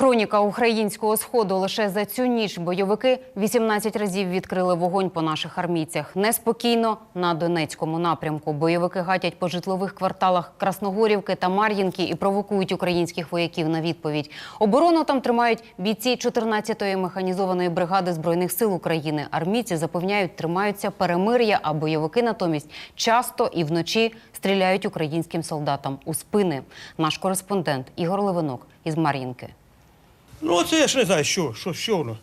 Хроніка українського сходу лише за цю ніч бойовики 18 разів відкрили вогонь по наших армійцях. Неспокійно на Донецькому напрямку. Бойовики гатять по житлових кварталах Красногорівки та Мар'їнки і провокують українських вояків на відповідь. Оборону там тримають бійці 14-ї механізованої бригади збройних сил України. Армійці запевняють, тримаються перемир'я, а бойовики натомість часто і вночі стріляють українським солдатам у спини. Наш кореспондент Ігор Левинок із Мар'їнки. Ну, оце я ж не знаю, що, що, що воно.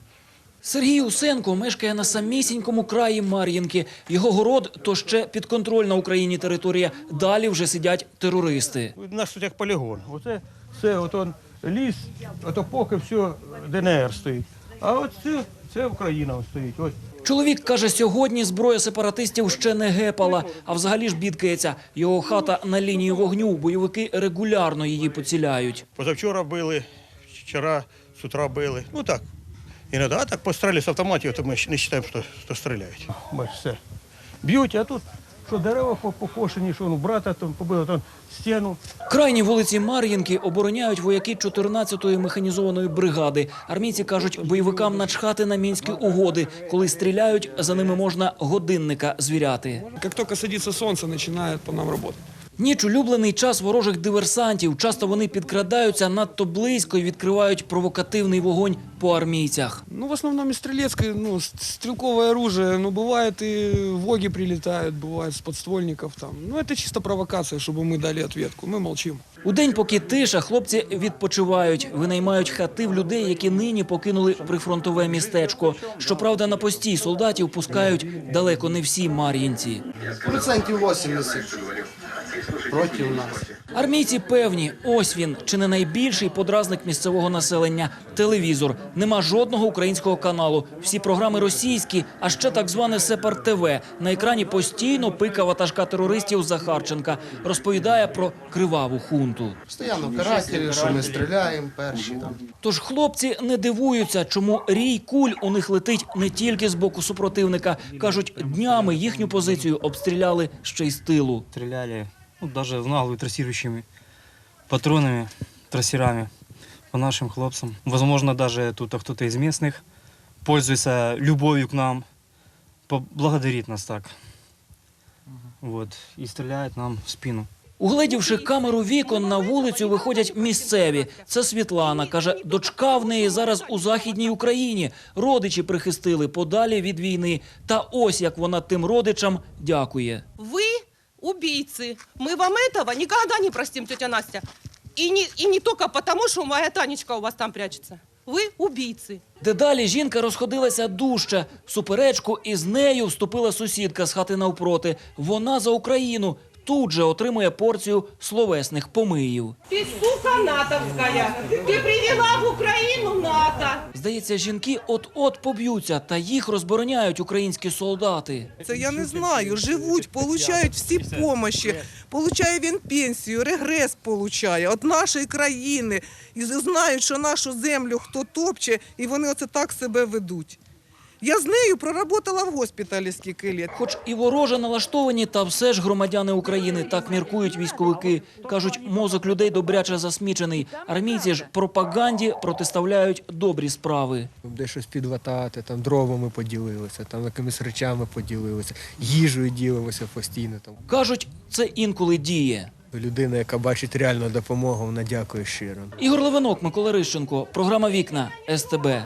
Сергій Усенко мешкає на самісінькому краї Мар'їнки. Його город то ще підконтрольна Україні територія. Далі вже сидять терористи. У нас тут як полігон. Оце це от он ліс, ото поки все ДНР стоїть. А от це, це Україна ось стоїть. Ось. Чоловік каже, сьогодні зброя сепаратистів ще не гепала, а взагалі ж бідкається. Його хата на лінії вогню. Бойовики регулярно її поціляють. Позавчора били, вчора з утра били. Ну так. Іноді, а так постріляли з автоматів, то ми не вважаємо, що, що стріляють. Бачиш, все. Б'ють, а тут що дерева по- покошені, що ну, брата там побили там стіну. Крайні вулиці Мар'їнки обороняють вояки 14-ї механізованої бригади. Армійці кажуть, бойовикам начхати на мінські угоди. Коли стріляють, за ними можна годинника звіряти. Как только садится солнце, начинает по нам работать. Ніч улюблений час ворожих диверсантів. Часто вони підкрадаються надто близько і відкривають провокативний вогонь по армійцях. Ну, в основном из стрелецкой, ну, с- стрелковое оружие, ну, бывает и воги прилетают, бывает с подствольников там. Ну, это чисто провокация, чтобы мы дали ответку. Мы молчим. У день, поки тиша, хлопці відпочивають, винаймають хати в людей, які нині покинули прифронтове містечко. Щоправда, на постій солдатів пускають далеко не всі мар'їнці. Процентів 80 проти нас. Армійці певні, ось він, чи не найбільший подразник місцевого населення телевізор. Нема жодного українського каналу. Всі програми російські, а ще так зване Сепар ТВ. На екрані постійно пика ватажка терористів Захарченка. Розповідає про криваву хунту. Постоянно карателі, що ми стріляємо перші там. Тож хлопці не дивуються, чому рій куль у них летить не тільки з боку супротивника. кажуть, днями їхню позицію обстріляли ще й з тилу. стреляли, ну, даже в наглую трассирующими патронами, трассерами по нашим хлопцам. Возможно, даже тут кто-то из местных пользуется любовью к нам, поблагодарит нас так. Вот, и стреляет нам в спину. Угледівши камеру вікон, на вулицю виходять місцеві. Це Світлана. Каже, дочка в неї зараз у Західній Україні. Родичі прихистили подалі від війни. Та ось як вона тим родичам дякує. Вы убийцы. Мы вам этого никогда не простим, тетя Настя. И не, и не только потому, что моя Танечка у вас там прячется. Вы убийцы. Дедалі жінка розходилася дужче. В суперечку із нею вступила сусідка з хати навпроти. Вона за Україну. Тут же отримує порцію словесних помиїв. Ты сука натовская. Ты привела в Украину НАТО. Здається, жінки от-от поб'ються, та їх розбороняють українські солдати. Це я не знаю. Живуть, получають всі помощі. Получає він пенсію, регрес получає від нашої країни. І знають, що нашу землю хто топче, і вони оце так себе ведуть. Я з нею проработала в госпіталі скільки літ. Хоч і вороже налаштовані, та все ж громадяни України так міркують військовики. Кажуть, мозок людей добряче засмічений. Армійці ж пропаганді протиставляють добрі справи. де щось підватати, там дровами поділилися, там якимись речами поділилися, їжею ділимося постійно. Там Кажуть, це інколи діє. людина, яка бачить реальну допомогу, вона дякує щиро. Ігор Левинок, Микола Рищенко, програма Вікна СТБ.